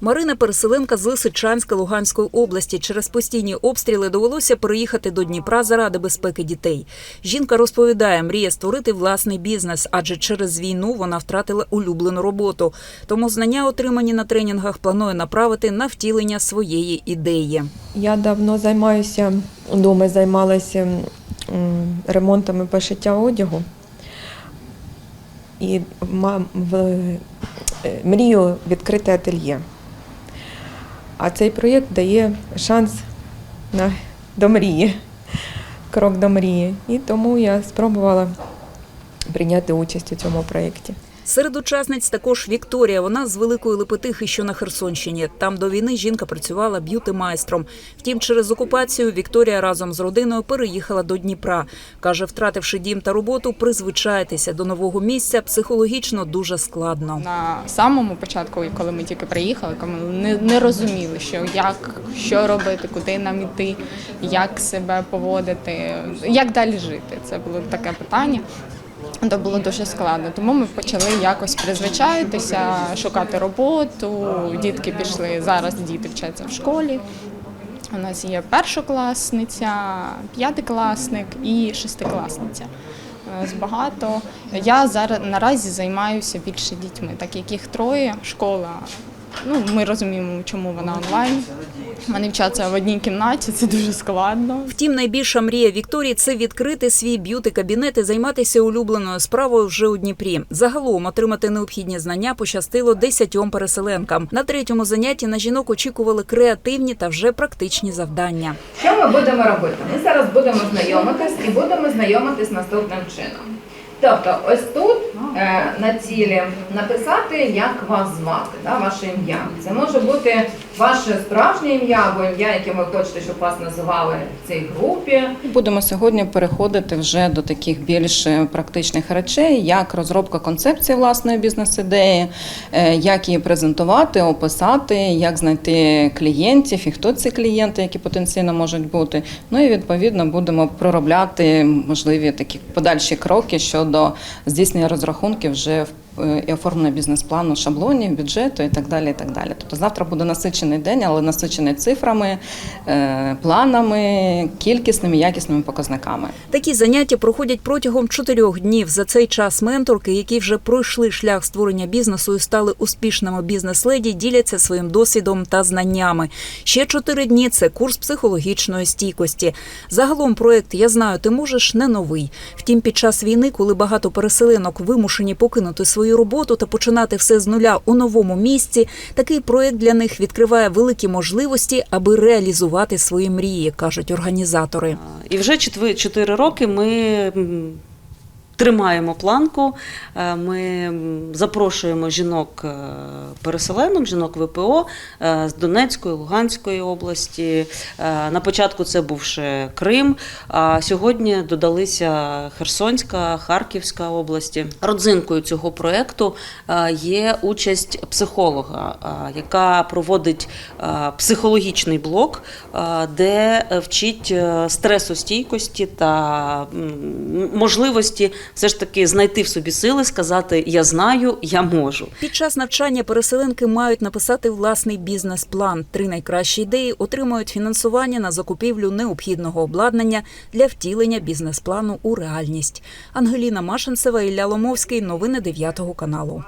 Марина переселенка з Лисичанська Луганської області. Через постійні обстріли довелося переїхати до Дніпра заради безпеки дітей. Жінка розповідає, мріє створити власний бізнес, адже через війну вона втратила улюблену роботу. Тому знання, отримані на тренінгах, планує направити на втілення своєї ідеї. Я давно займаюся вдома, займалася і пошиття одягу. І е, мрію відкрити ательє. А цей проєкт дає шанс на, до мрії, крок до мрії. І тому я спробувала прийняти участь у цьому проєкті. Серед учасниць також Вікторія. Вона з Великої Лепетихи, що на Херсонщині. Там до війни жінка працювала б'юти-майстром. Втім, через окупацію Вікторія разом з родиною переїхала до Дніпра. Каже, втративши дім та роботу, призвичаєтеся до нового місця психологічно дуже складно. На самому початку, коли ми тільки приїхали, ми не, не розуміли, що як, що робити, куди нам іти, як себе поводити, як далі жити. Це було таке питання. То було дуже складно, тому ми почали якось призвичаїтися, шукати роботу. Дітки пішли зараз. Діти вчаться в школі. У нас є першокласниця, п'ятикласник і шестикласниця. Е, З багато. Я зараз наразі займаюся більше дітьми, так як їх троє. Школа. Ну, ми розуміємо, чому вона онлайн. Вони вчаться в одній кімнаті, це дуже складно. Втім, найбільша мрія Вікторії це відкрити свій б'юти-кабінет і займатися улюбленою справою вже у Дніпрі. Загалом отримати необхідні знання пощастило десятьом переселенкам. На третьому занятті на жінок очікували креативні та вже практичні завдання. Що ми будемо робити? Ми зараз будемо знайомитись і будемо знайомитись наступним чином. Тобто, ось тут е, на цілі написати, як вас звати, да, ваше ім'я. Це може бути ваше справжнє ім'я або ім'я, яке ви хочете, щоб вас називали в цій групі. Будемо сьогодні переходити вже до таких більш е, практичних речей, як розробка концепції власної бізнес-ідеї, е, як її презентувати, описати, як знайти клієнтів і хто ці клієнти, які потенційно можуть бути. Ну і відповідно будемо проробляти можливі такі подальші кроки щодо здійснення розрахунків вже в і оформлення бізнес-плану, шаблонів, бюджету і так далі. І так далі. Тобто завтра буде насичений день, але насичений цифрами, е, планами, кількісними, якісними показниками. Такі заняття проходять протягом чотирьох днів. За цей час менторки, які вже пройшли шлях створення бізнесу і стали успішними бізнес-леді, діляться своїм досвідом та знаннями. Ще чотири дні це курс психологічної стійкості. Загалом проект Я знаю, ти можеш не новий. Втім, під час війни, коли багато переселенок вимушені покинути свою роботу та починати все з нуля у новому місці, такий проект для них відкриває великі можливості, аби реалізувати свої мрії, кажуть організатори. І вже четви- чотири роки ми тримаємо планку. Е, Ми запрошуємо жінок е, ВПО е, з Донецької, Луганської області. На початку це був ще Крим, а сьогодні додалися Херсонська, Харківська області. Родзинкою цього проекту є участь психолога, яка проводить психологічний блок, де вчить стресостійкості та можливості все ж таки знайти в собі сили, сказати Я знаю, я можу. Під час навчання переселенки мають написати власний бізнес-план. Три найкращі ідеї отримують фінансування на закупівлю необхідного обладнання для втілення бізнес-плану у реальність. Ангеліна Машинцева, Ілля Ломовський. Новини 9 каналу.